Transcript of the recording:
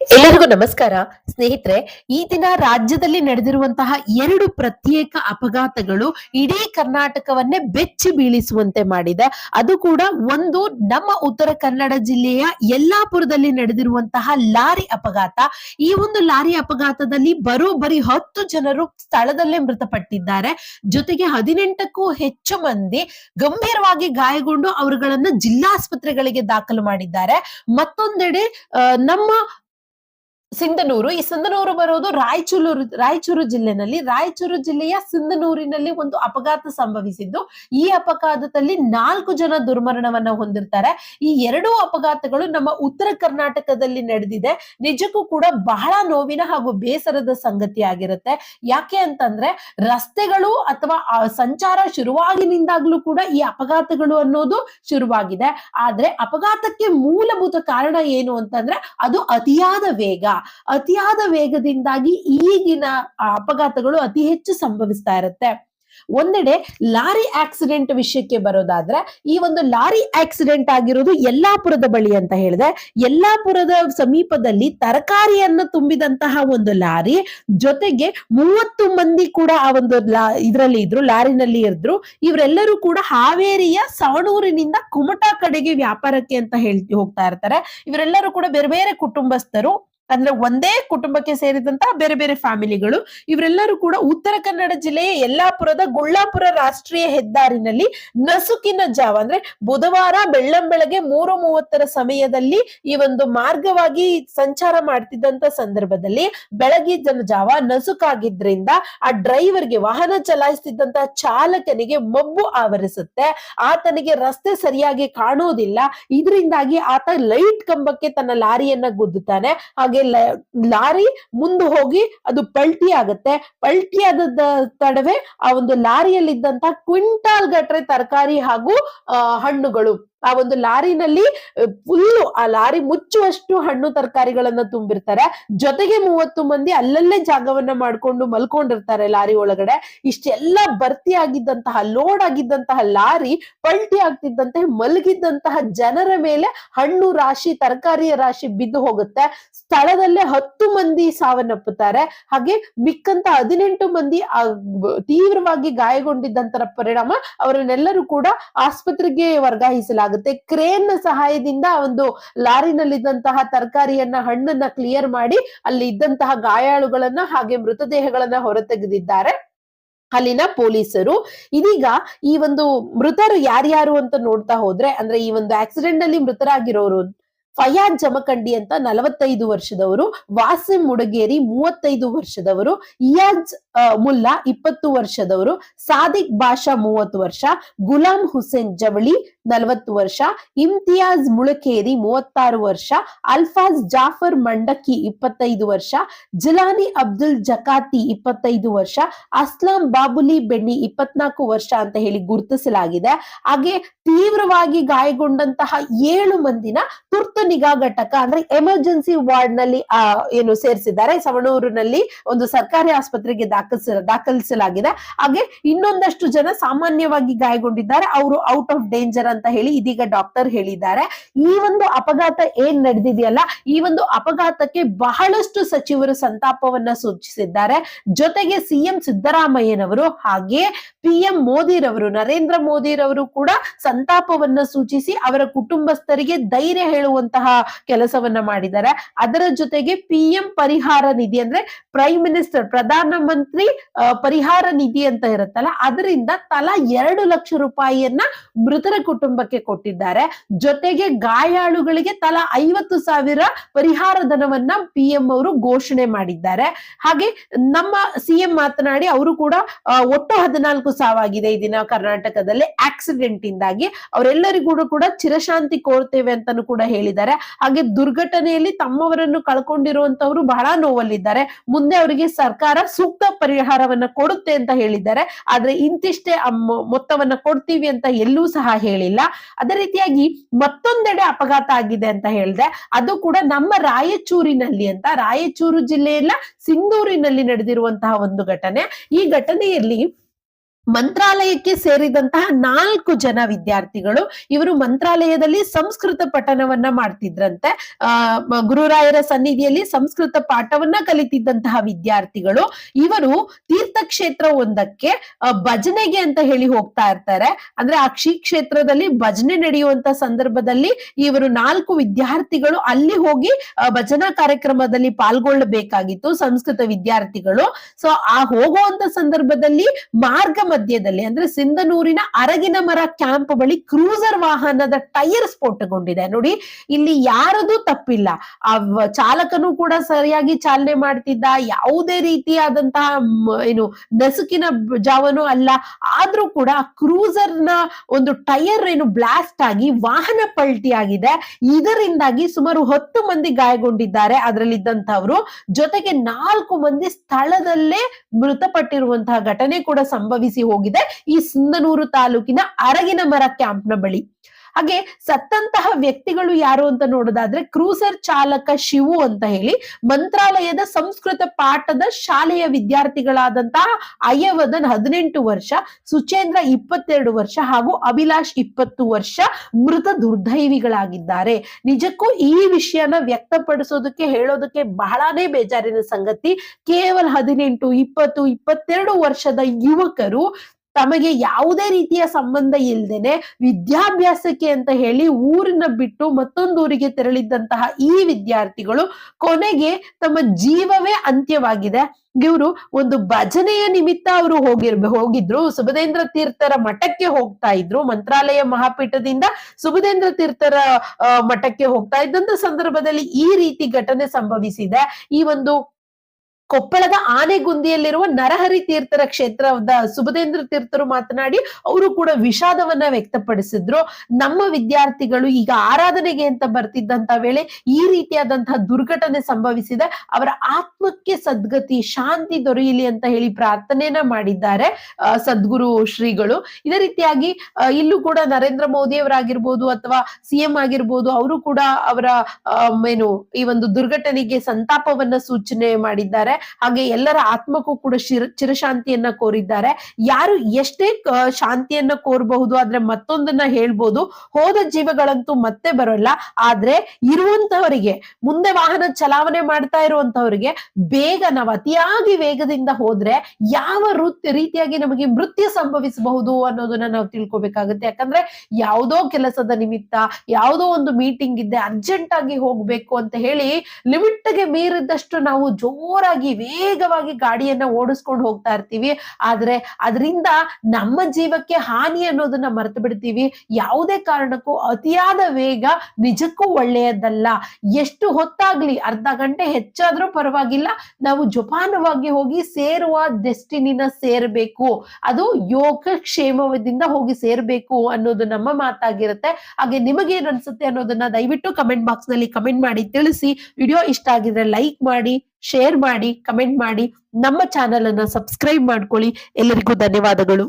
ಎಲ್ಲರಿಗೂ ನಮಸ್ಕಾರ. ಸ್ನೇಹಿತರೆ, ಈ ದಿನ ರಾಜ್ಯದಲ್ಲಿ ನಡೆದಿರುವಂತಹ ಎರಡು ಪ್ರತ್ಯೇಕ ಅಪಘಾತಗಳು ಇಡೀ ಕರ್ನಾಟಕವನ್ನೇ ಬೆಚ್ಚಿ ಬೀಳಿಸುವಂತೆ ಮಾಡಿದೆ. ಅದು ಕೂಡ ಒಂದು ನಮ್ಮ ಉತ್ತರ ಕನ್ನಡ ಜಿಲ್ಲೆಯ ಯಲ್ಲಾಪುರದಲ್ಲಿ ನಡೆದಿರುವಂತಹ ಲಾರಿ ಅಪಘಾತ. ಈ ಒಂದು ಲಾರಿ ಅಪಘಾತದಲ್ಲಿ ಬರೋಬ್ಬರಿ ಹತ್ತು ಜನರು ಸ್ಥಳದಲ್ಲೇ ಮೃತಪಟ್ಟಿದ್ದಾರೆ. ಜೊತೆಗೆ ಹದಿನೆಂಟಕ್ಕೂ ಹೆಚ್ಚು ಮಂದಿ ಗಂಭೀರವಾಗಿ ಗಾಯಗೊಂಡು ಅವರುಗಳನ್ನ ಜಿಲ್ಲಾಸ್ಪತ್ರೆಗಳಿಗೆ ದಾಖಲು ಮಾಡಿದ್ದಾರೆ. ಮತ್ತೊಂದೆಡೆ ನಮ್ಮ ಸಿಂಧನೂರು. ಈ ಸಿಂಧನೂರು ಬರೋದು ರಾಯಚೂರು ರಾಯಚೂರು ಜಿಲ್ಲೆನಲ್ಲಿ. ರಾಯಚೂರು ಜಿಲ್ಲೆಯ ಸಿಂಧನೂರಿನಲ್ಲಿ ಒಂದು ಅಪಘಾತ ಸಂಭವಿಸಿದ್ದು, ಈ ಅಪಘಾತದಲ್ಲಿ ನಾಲ್ಕು ಜನ ದುರ್ಮರಣವನ್ನ ಹೊಂದಿರ್ತಾರೆ. ಈ ಎರಡೂ ಅಪಘಾತಗಳು ನಮ್ಮ ಉತ್ತರ ಕರ್ನಾಟಕದಲ್ಲಿ ನಡೆದಿದೆ. ನಿಜಕ್ಕೂ ಕೂಡ ಬಹಳ ನೋವಿನ ಹಾಗೂ ಬೇಸರದ ಸಂಗತಿ ಆಗಿರುತ್ತೆ. ಯಾಕೆ ಅಂತಂದ್ರೆ, ರಸ್ತೆಗಳು ಅಥವಾ ಸಂಚಾರ ಶುರುವಾಗಿನಿಂದಾಗ್ಲೂ ಕೂಡ ಈ ಅಪಘಾತಗಳು ಅನ್ನೋದು ಶುರುವಾಗಿದೆ. ಆದ್ರೆ ಅಪಘಾತಕ್ಕೆ ಮೂಲಭೂತ ಕಾರಣ ಏನು ಅಂತಂದ್ರೆ, ಅದು ಅತಿಯಾದ ವೇಗ. ಅತಿಯಾದ ವೇಗದಿಂದಾಗಿ ಈಗಿನ ಅಪಘಾತಗಳು ಅತಿ ಹೆಚ್ಚು ಸಂಭವಿಸ್ತಾ ಇರುತ್ತೆ. ಒಂದೆಡೆ ಲಾರಿ ಆಕ್ಸಿಡೆಂಟ್ ವಿಷಯಕ್ಕೆ ಬರೋದಾದ್ರೆ, ಈ ಒಂದು ಲಾರಿ ಆಕ್ಸಿಡೆಂಟ್ ಆಗಿರೋದು ಯಲ್ಲಾಪುರದ ಬಳಿ ಅಂತ ಹೇಳಿದೆ. ಯಲ್ಲಾಪುರದ ಸಮೀಪದಲ್ಲಿ ತರಕಾರಿಯನ್ನು ತುಂಬಿದಂತಹ ಒಂದು ಲಾರಿ, ಜೊತೆಗೆ ಮೂವತ್ತು ಮಂದಿ ಕೂಡ ಆ ಒಂದು ಲಾ, ಇದರಲ್ಲಿ ಇದ್ರು, ಲಾರಿನಲ್ಲಿ ಇದ್ರು ಇವರೆಲ್ಲರೂ ಕೂಡ ಹಾವೇರಿಯ ಸವಣೂರಿನಿಂದ ಕುಮಟಾ ಕಡೆಗೆ ವ್ಯಾಪಾರಕ್ಕೆ ಅಂತ ಹೇಳಿ ಹೋಗ್ತಾ ಇರ್ತಾರೆ. ಇವರೆಲ್ಲರೂ ಕೂಡ ಬೇರೆ ಬೇರೆ ಕುಟುಂಬಸ್ಥರು. ಅಂದ್ರೆ ಒಂದೇ ಕುಟುಂಬಕ್ಕೆ ಸೇರಿದಂತಹ ಬೇರೆ ಬೇರೆ ಫ್ಯಾಮಿಲಿಗಳು, ಇವರೆಲ್ಲರೂ ಕೂಡ ಉತ್ತರ ಕನ್ನಡ ಜಿಲ್ಲೆಯ ಯಲ್ಲಾಪುರದ ಗುಳ್ಳಾಪುರ ರಾಷ್ಟ್ರೀಯ ಹೆದ್ದಾರಿನಲ್ಲಿ ನಸುಕಿನ ಜಾವ, ಅಂದ್ರೆ ಬುಧವಾರ ಬೆಳ್ಳಂಬೆಳಗ್ಗೆ ಮೂರು ಮೂವತ್ತರ ಸಮಯದಲ್ಲಿ ಈ ಒಂದು ಮಾರ್ಗವಾಗಿ ಸಂಚಾರ ಮಾಡ್ತಿದ್ದಂತ ಸಂದರ್ಭದಲ್ಲಿ ಬೆಳಗಿನ ಜಾವ ನಸುಕಾಗಿದ್ರಿಂದ ಆ ಡ್ರೈವರ್ಗೆ ವಾಹನ ಚಲಾಯಿಸ್ತಿದ್ದಂತಹ ಚಾಲಕನಿಗೆ ಮಬ್ಬು ಆವರಿಸುತ್ತೆ. ಆತನಿಗೆ ರಸ್ತೆ ಸರಿಯಾಗಿ ಕಾಣುವುದಿಲ್ಲ. ಇದರಿಂದಾಗಿ ಆತ ಲೈಟ್ ಕಂಬಕ್ಕೆ ತನ್ನ ಲಾರಿಯನ್ನ ಗುದ್ದುತ್ತಾನೆ. ಹಾಗೆ ಲ- ಲಾರಿ ಮುಂದೆ ಹೋಗಿ ಅದು ಪಲ್ಟಿ ಆಗುತ್ತೆ. ಪಲ್ಟಿ ಆದ ತಡವೆ ಆ ಒಂದು ಲಾರಿಯಲ್ಲಿದ್ದಂತ ಕ್ವಿಂಟಾಲ್ ಗಟ್ರೆ ತರಕಾರಿ ಹಾಗೂ ಹಣ್ಣುಗಳು. ಆ ಒಂದು ಲಾರಿನಲ್ಲಿ ಫುಲ್ಲು ಆ ಲಾರಿ ಮುಚ್ಚುವಷ್ಟು ಹಣ್ಣು ತರಕಾರಿಗಳನ್ನ ತುಂಬಿರ್ತಾರೆ. ಜೊತೆಗೆ ಮೂವತ್ತು ಮಂದಿ ಅಲ್ಲಲ್ಲೇ ಜಾಗವನ್ನ ಮಾಡ್ಕೊಂಡು ಮಲ್ಕೊಂಡಿರ್ತಾರೆ ಲಾರಿ ಒಳಗಡೆ. ಇಷ್ಟೆಲ್ಲ ಭರ್ತಿ ಆಗಿದ್ದಂತಹ, ಲೋಡ್ ಆಗಿದ್ದಂತಹ ಲಾರಿ ಪಲ್ಟಿ ಆಗ್ತಿದ್ದಂತೆ ಮಲಗಿದ್ದಂತಹ ಜನರ ಮೇಲೆ ಹಣ್ಣು ರಾಶಿ, ತರಕಾರಿಯ ರಾಶಿ ಬಿದ್ದು ಹೋಗುತ್ತೆ. ಸ್ಥಳದಲ್ಲೇ ಹತ್ತು ಮಂದಿ ಸಾವನ್ನಪ್ಪುತ್ತಾರೆ. ಹಾಗೆ ಮಿಕ್ಕಂತ ಹದಿನೆಂಟು ಮಂದಿ ತೀವ್ರವಾಗಿ ಗಾಯಗೊಂಡಿದ್ದಂತರ ಪರಿಣಾಮ ಅವರನ್ನೆಲ್ಲರೂ ಕೂಡ ಆಸ್ಪತ್ರೆಗೆ ವರ್ಗಾಯಿಸಲಾಗುತ್ತೆ ಕ್ರೇನ್ ಸಹಾಯದಿಂದ ಒಂದು ಲಾರಿನಲ್ಲಿದ್ದಂತಹ ತರಕಾರಿಯನ್ನ, ಹಣ್ಣನ್ನ ಕ್ಲಿಯರ್ ಮಾಡಿ ಅಲ್ಲಿ ಇದ್ದಂತಹ ಗಾಯಾಳುಗಳನ್ನ ಹಾಗೆ ಮೃತದೇಹಗಳನ್ನ ಹೊರತೆಗೆದಿದ್ದಾರೆ. ಅಲ್ಲಿನ ಪೊಲೀಸರು. ಇದೀಗ ಈ ಒಂದು ಮೃತರು ಯಾರ್ಯಾರು ಅಂತ ನೋಡ್ತಾ ಹೋದ್ರೆ, ಅಂದ್ರೆ ಈ ಒಂದು ಆಕ್ಸಿಡೆಂಟ್ ಅಲ್ಲಿ ಮೃತರಾಗಿರೋರು ಫಯಾದ್ ಜಮಖಂಡಿ ಅಂತ ನಲವತ್ತೈದು ವರ್ಷದವರು, ವಾಸಿಂ ಮುಡಗೇರಿ ಮೂವತ್ತೈದು ವರ್ಷದವರು, ಇಯಾಜ್ ಮುಲ್ಲಾ ಇಪ್ಪತ್ತು ವರ್ಷದವರು, ಸಾದಿಕ್ ಬಾಷಾ ಮೂವತ್ತು ವರ್ಷ, ಗುಲಾಂ ಹುಸೇನ್ ಜವಳಿ ನಲವತ್ತು ವರ್ಷ, ಇಮ್ತಿಯಾಜ್ ಮುಳಕೇರಿ ಮೂವತ್ತಾರು ವರ್ಷ, ಅಲ್ಫಾಜ್ ಜಾಫರ್ ಮಂಡಕ್ಕಿ ಇಪ್ಪತ್ತೈದು ವರ್ಷ, ಜಿಲಾನಿ ಅಬ್ದುಲ್ ಜಕಾತಿ ಇಪ್ಪತ್ತೈದು ವರ್ಷ, ಅಸ್ಲಾಂ ಬಾಬುಲಿ ಬೆಣ್ಣಿ ಇಪ್ಪತ್ನಾಲ್ಕು ವರ್ಷ ಅಂತ ಹೇಳಿ ಗುರುತಿಸಲಾಗಿದೆ. ಹಾಗೆ ತೀವ್ರವಾಗಿ ಗಾಯಗೊಂಡಂತಹ ಏಳು ಮಂದಿನ ತುರ್ತು ನಿಗಾ ಘಟಕ ಅಂದ್ರೆ ಎಮರ್ಜೆನ್ಸಿ ವಾರ್ಡ್ನಲ್ಲಿ ಏನು ಸೇರಿಸಿದ್ದಾರೆ. ಸವಣೂರಿನಲ್ಲಿ ಒಂದು ಸರ್ಕಾರಿ ಆಸ್ಪತ್ರೆಗೆ ದಾಖಲಿಸ, ದಾಖಲಿಸಲಾಗಿದೆ. ಹಾಗೆ ಇನ್ನೊಂದಷ್ಟು ಜನ ಸಾಮಾನ್ಯವಾಗಿ ಗಾಯಗೊಂಡಿದ್ದಾರೆ. ಅವರು ಔಟ್ ಆಫ್ ಡೇಂಜರ್ ಅಂತ ಹೇಳಿ ಇದೀಗ ಡಾಕ್ಟರ್ ಹೇಳಿದ್ದಾರೆ. ಈ ಒಂದು ಅಪಘಾತ ಏನ್ ನಡೆದಿದೆಯಲ್ಲ, ಈ ಒಂದು ಅಪಘಾತಕ್ಕೆ ಬಹಳಷ್ಟು ಸಚಿವರು ಸಂತಾಪವನ್ನ ಸೂಚಿಸಿದ್ದಾರೆ. ಜೊತೆಗೆ ಸಿಎಂ ಸಿದ್ದರಾಮಯ್ಯನವರು ಹಾಗೆ ಪಿಎಂ ಮೋದಿರವರು, ನರೇಂದ್ರ ಮೋದಿರವರು ಕೂಡ ಸಂತಾಪವನ್ನ ಸೂಚಿಸಿ ಅವರ ಕುಟುಂಬಸ್ಥರಿಗೆ ಧೈರ್ಯ ಹೇಳುವಂತಹ ಕೆಲಸವನ್ನ ಮಾಡಿದ್ದಾರೆ. ಅದರ ಜೊತೆಗೆ ಪಿಎಂ ಪರಿಹಾರ ನಿಧಿ ಅಂದ್ರೆ ಪ್ರೈಮ್ ಮಿನಿಸ್ಟರ್, ಪ್ರಧಾನ ಮಂತ್ರಿ ಆ, ಪರಿಹಾರ ನಿಧಿ ಅಂತ ಇರುತ್ತಲ್ಲ ಅದರಿಂದ ತಲಾ ಎರಡು ಲಕ್ಷ ರೂಪಾಯಿಯನ್ನ ಮೃತರ ಕುಟುಂಬಕ್ಕೆ ಕೊಟ್ಟಿದ್ದಾರೆ. ಜೊತೆಗೆ ಗಾಯಾಳುಗಳಿಗೆ ತಲಾ ಐವತ್ತು ಸಾವಿರ ಪರಿಹಾರ ಧನವನ್ನ ಪಿ ಎಂ ಅವರು ಘೋಷಣೆ ಮಾಡಿದ್ದಾರೆ. ಹಾಗೆ ನಮ್ಮ ಸಿಎಂ ಮಾತನಾಡಿ ಅವರು ಕೂಡ ಒಟ್ಟು ಹದಿನಾಲ್ಕು ಸಾವಾಗಿದೆ ಈ ದಿನ ಕರ್ನಾಟಕದಲ್ಲಿ ಆಕ್ಸಿಡೆಂಟ್ ಇಂದಾಗಿ. ಅವರೆಲ್ಲರಿಗೂ ಕೂಡ ಚಿರಶಾಂತಿ ಕೋರ್ತೇವೆ ಅಂತಾನು ಕೂಡ ಹೇಳಿದ್ದಾರೆ. ಹಾಗೆ ದುರ್ಘಟನೆಯಲ್ಲಿ ತಮ್ಮವರನ್ನು ಕಳ್ಕೊಂಡಿರುವಂತವರು ಬಹಳ ನೋವಲ್ಲಿದ್ದಾರೆ. ಮುಂದೆ ಅವರಿಗೆ ಸರ್ಕಾರ ಸೂಕ್ತ ಪರಿಹಾರವನ್ನ ಕೊಡುತ್ತೆ ಅಂತ ಹೇಳಿದ್ದಾರೆ. ಆದ್ರೆ ಇಂತಿಷ್ಟೇ ಮೊತ್ತವನ್ನ ಕೊಡ್ತೀವಿ ಅಂತ ಎಲ್ಲೂ ಸಹ ಹೇಳಿಲ್ಲ. ಅದೇ ರೀತಿಯಾಗಿ ಮತ್ತೊಂದೆಡೆ ಅಪಘಾತ ಆಗಿದೆ ಅಂತ ಹೇಳಿದೆ, ಅದು ಕೂಡ ನಮ್ಮ ರಾಯಚೂರಿನಲ್ಲಿ ಅಂತ. ರಾಯಚೂರು ಜಿಲ್ಲೆಯಲ್ಲ ಸಿಂಧೂರಿನಲ್ಲಿ ನಡೆದಿರುವಂತಹ ಒಂದು ಘಟನೆ. ಈ ಘಟನೆಯಲ್ಲಿ ಮಂತ್ರಾಲಯಕ್ಕೆ ಸೇರಿದಂತಹ ನಾಲ್ಕು ಜನ ವಿದ್ಯಾರ್ಥಿಗಳು ಇವರು ಮಂತ್ರಾಲಯದಲ್ಲಿ ಸಂಸ್ಕೃತ ಪಠನವನ್ನ ಮಾಡ್ತಿದ್ರಂತೆ. ಗುರುರಾಯರ ಸನ್ನಿಧಿಯಲ್ಲಿ ಸಂಸ್ಕೃತ ಪಾಠವನ್ನ ಕಲಿತಿದ್ದಂತಹ ವಿದ್ಯಾರ್ಥಿಗಳು. ಇವರು ತೀರ್ಥಕ್ಷೇತ್ರ ಒಂದಕ್ಕೆ ಭಜನೆಗೆ ಅಂತ ಹೇಳಿ ಹೋಗ್ತಾ ಇರ್ತಾರೆ. ಅಂದ್ರೆ ಆ ಕ್ಷಿ ಕ್ಷೇತ್ರದಲ್ಲಿ ಭಜನೆ ನಡೆಯುವಂತ ಸಂದರ್ಭದಲ್ಲಿ ಇವರು ನಾಲ್ಕು ವಿದ್ಯಾರ್ಥಿಗಳು ಅಲ್ಲಿ ಹೋಗಿ ಭಜನಾ ಕಾರ್ಯಕ್ರಮದಲ್ಲಿ ಪಾಲ್ಗೊಳ್ಳಬೇಕಾಗಿತ್ತು ಸಂಸ್ಕೃತ ವಿದ್ಯಾರ್ಥಿಗಳು. ಸೊ, ಆ ಹೋಗುವಂತ ಸಂದರ್ಭದಲ್ಲಿ ಮಾರ್ಗ ಮಧ್ಯದಲ್ಲಿ ಅಂದ್ರೆ ಸಿಂಧನೂರಿನ ಅರಗಿನ ಮರ ಕ್ಯಾಂಪ್ ಬಳಿ ಕ್ರೂಸರ್ ವಾಹನದ ಟೈರ್ ಸ್ಫೋಟಗೊಂಡಿದೆ. ನೋಡಿ, ಇಲ್ಲಿ ಯಾರದು ತಪ್ಪಿಲ್ಲ. ಆ ಚಾಲಕನು ಕೂಡ ಸರಿಯಾಗಿ ಚಾಲನೆ ಮಾಡ್ತಿದ್ದ. ಯಾವುದೇ ರೀತಿಯಾದಂತಹ ಏನು ನಸುಕಿನ ಜಾವನು ಜಾವನೂ ಅಲ್ಲ. ಆದ್ರೂ ಕೂಡ ಕ್ರೂಸರ್ನ ಒಂದು ಟೈರ್ ಏನು ಬ್ಲಾಸ್ಟ್ ಆಗಿ ವಾಹನ ಪಲ್ಟಿ ಆಗಿದೆ ಇದರಿಂದಾಗಿ ಸುಮಾರು ಹತ್ತು ಮಂದಿ ಗಾಯಗೊಂಡಿದ್ದಾರೆ. ಅದರಲ್ಲಿದ್ದಂಥವ್ರು. ಜೊತೆಗೆ ನಾಲ್ಕು ಮಂದಿ ಸ್ಥಳದಲ್ಲೇ ಮೃತಪಟ್ಟಿರುವಂತಹ ಘಟನೆ ಕೂಡ ಸಂಭವಿಸಿ ಹೋಗಿದೆ ಈ ಸಿಂಧನೂರು ತಾಲೂಕಿನ ಅರಗಿನ ಮರ ಕ್ಯಾಂಪ್ನ ಬಳಿ. ಹಾಗೆ ಸತ್ತಂತಹ ವ್ಯಕ್ತಿಗಳು ಯಾರು ಅಂತ ನೋಡೋದಾದ್ರೆ ಕ್ರೂಸರ್ ಚಾಲಕ ಶಿವು ಅಂತ ಹೇಳಿ ಮಂತ್ರಾಲಯದ ಸಂಸ್ಕೃತ ಪಾಠದ ಶಾಲೆಯ ವಿದ್ಯಾರ್ಥಿಗಳಾದಂತಹ ಅಯ್ಯವದನ್ ಹದಿನೆಂಟು ವರ್ಷ, ಸುಚೇಂದ್ರ ಇಪ್ಪತ್ತೆರಡು ವರ್ಷ ಹಾಗೂ ಅಭಿಲಾಷ್ ಇಪ್ಪತ್ತು ವರ್ಷ ಮೃತ ದುರ್ದೈವಿಗಳಾಗಿದ್ದಾರೆ. ನಿಜಕ್ಕೂ ಈ ವಿಷಯನ ವ್ಯಕ್ತಪಡಿಸೋದಕ್ಕೆ, ಹೇಳೋದಕ್ಕೆ ಬಹಳನೇ ಬೇಜಾರಿನ ಸಂಗತಿ. ಕೇವಲ ಹದಿನೆಂಟು, ಇಪ್ಪತ್ತು, ಇಪ್ಪತ್ತೆರಡು ವರ್ಷದ ಯುವಕರು ತಮಗೆ ಯಾವುದೇ ರೀತಿಯ ಸಂಬಂಧ ಇಲ್ದೇನೆ ವಿದ್ಯಾಭ್ಯಾಸಕ್ಕೆ ಅಂತ ಹೇಳಿ ಊರಿನ ಬಿಟ್ಟು ಮತ್ತೊಂದು ಊರಿಗೆ ತೆರಳಿದ್ದಂತಹ ಈ ವಿದ್ಯಾರ್ಥಿಗಳು ಕೊನೆಗೆ ತಮ್ಮ ಜೀವವೇ ಅಂತ್ಯವಾಗಿದೆ. ಇವರು ಒಂದು ಭಜನೆಯ ನಿಮಿತ್ತ ಅವರು ಹೋಗಿರ್, ಹೋಗಿದ್ರು. ಸುಭದೇಂದ್ರ ತೀರ್ಥರ ಮಠಕ್ಕೆ ಹೋಗ್ತಾ ಇದ್ರು. ಮಂತ್ರಾಲಯ ಮಹಾಪೀಠದಿಂದ ಸುಭದೇಂದ್ರ ತೀರ್ಥರ ಮಠಕ್ಕೆ ಹೋಗ್ತಾ ಇದ್ದಂತ ಸಂದರ್ಭದಲ್ಲಿ ಈ ರೀತಿ ಘಟನೆ ಸಂಭವಿಸಿದೆ. ಈ ಒಂದು ಕೊಪ್ಪಳದ ಆನೆಗುಂದಿಯಲ್ಲಿರುವ ನರಹರಿ ತೀರ್ಥರ ಕ್ಷೇತ್ರದ ಸುಭದೇಂದ್ರ ತೀರ್ಥರು ಮಾತನಾಡಿ ಅವರು ಕೂಡ ವಿಷಾದವನ್ನ ವ್ಯಕ್ತಪಡಿಸಿದ್ರು. ನಮ್ಮ ವಿದ್ಯಾರ್ಥಿಗಳು ಈಗ ಆರಾಧನೆಗೆ ಅಂತ ಬರ್ತಿದ್ದಂತ ವೇಳೆ ಈ ರೀತಿಯಾದಂತಹ ದುರ್ಘಟನೆ ಸಂಭವಿಸಿದೆ. ಅವರ ಆತ್ಮಕ್ಕೆ ಸದ್ಗತಿ, ಶಾಂತಿ ದೊರೆಯಲಿ ಅಂತ ಹೇಳಿ ಪ್ರಾರ್ಥನೆಯನ್ನ ಮಾಡಿದ್ದಾರೆ ಸದ್ಗುರು ಶ್ರೀಗಳು. ಇದೇ ರೀತಿಯಾಗಿ ಇಲ್ಲೂ ಕೂಡ ನರೇಂದ್ರ ಮೋದಿ ಅವರಾಗಿರ್ಬೋದು ಅಥವಾ ಸಿಎಂ ಆಗಿರ್ಬೋದು, ಅವರು ಕೂಡ ಅವರ ಏನು, ಈ ಒಂದು ದುರ್ಘಟನೆಗೆ ಸಂತಾಪವನ್ನ ಸೂಚನೆ ಮಾಡಿದ್ದಾರೆ. ಹಾಗೆ ಎಲ್ಲರ ಆತ್ಮಕ್ಕೂ ಕೂಡ ಶಿರ, ಚಿರಶಾಂತಿಯನ್ನ ಕೋರಿದ್ದಾರೆ. ಯಾರು ಎಷ್ಟೇ ಶಾಂತಿಯನ್ನ ಕೋರಬಹುದು, ಆದ್ರೆ ಮತ್ತೊಂದನ್ನ ಹೇಳ್ಬೋದು, ಹೋದ ಜೀವಗಳಂತೂ ಮತ್ತೆ ಬರೋಲ್ಲ. ಆದ್ರೆ ಇರುವಂತವರಿಗೆ, ಮುಂದೆ ವಾಹನ ಚಲಾವಣೆ ಮಾಡ್ತಾ ಇರುವಂತವರಿಗೆ, ಬೇಗ ನಾವು ಅತಿಯಾಗಿ ವೇಗದಿಂದ ಹೋದ್ರೆ ಯಾವ ರೀತಿಯಾಗಿ ನಮಗೆ ಮೃತ್ಯು ಸಂಭವಿಸಬಹುದು ಅನ್ನೋದನ್ನ ನಾವು ತಿಳ್ಕೊಬೇಕಾಗುತ್ತೆ. ಯಾಕಂದ್ರೆ ಯಾವುದೋ ಕೆಲಸದ ನಿಮಿತ್ತ, ಯಾವುದೋ ಒಂದು ಮೀಟಿಂಗ್ ಇದ್ದೆ ಅರ್ಜೆಂಟ್ ಆಗಿ ಹೋಗ್ಬೇಕು ಅಂತ ಹೇಳಿ ಲಿಮಿಟ್ಗೆ ಮೀರಿದಷ್ಟು ನಾವು ಜೋರಾಗಿ ವೇಗವಾಗಿ ಗಾಡಿಯನ್ನ ಓಡಿಸ್ಕೊಂಡು ಹೋಗ್ತಾ ಇರ್ತೀವಿ. ಆದ್ರೆ ಅದರಿಂದ ನಮ್ಮ ಜೀವಕ್ಕೆ ಹಾನಿ ಅನ್ನೋದನ್ನ ಮರೆತು ಬಿಡ್ತೀವಿ. ಯಾವುದೇ ಕಾರಣಕ್ಕೂ ಅತಿಯಾದ ವೇಗ ನಿಜಕ್ಕೂ ಒಳ್ಳೆಯದಲ್ಲ. ಎಷ್ಟು ಹೊತ್ತಾಗ್ಲಿ, ಅರ್ಧ ಗಂಟೆ ಹೆಚ್ಚಾದ್ರೂ ಪರವಾಗಿಲ್ಲ, ನಾವು ಜೋಪಾನವಾಗಿ ಹೋಗಿ ಸೇರುವ ಡೆಸ್ಟಿನಿನ ಸೇರ್ಬೇಕು. ಅದು ಯೋಗ ಕ್ಷೇಮದಿಂದ ಹೋಗಿ ಸೇರ್ಬೇಕು ಅನ್ನೋದು ನಮ್ಮ ಮಾತಾಗಿರುತ್ತೆ. ಹಾಗೆ ನಿಮಗೇನ್ ಅನ್ಸುತ್ತೆ ಅನ್ನೋದನ್ನ ದಯವಿಟ್ಟು ಕಮೆಂಟ್ ಬಾಕ್ಸ್ನಲ್ಲಿ ಕಮೆಂಟ್ ಮಾಡಿ. ತಿಳಿಸಿ. ವಿಡಿಯೋ ಇಷ್ಟ ಆಗಿದ್ರೆ ಲೈಕ್ ಮಾಡಿ. ಶೇರ್ ಮಾಡಿ ಕಮೆಂಟ್ ಮಾಡಿ ನಮ್ಮ ಚಾನೆಲ್ ಅನ್ನ ಸಬ್ಸ್ಕ್ರೈಬ್ ಮಾಡ್ಕೊಳ್ಳಿ. ಎಲ್ಲರಿಗೂ ಧನ್ಯವಾದಗಳು.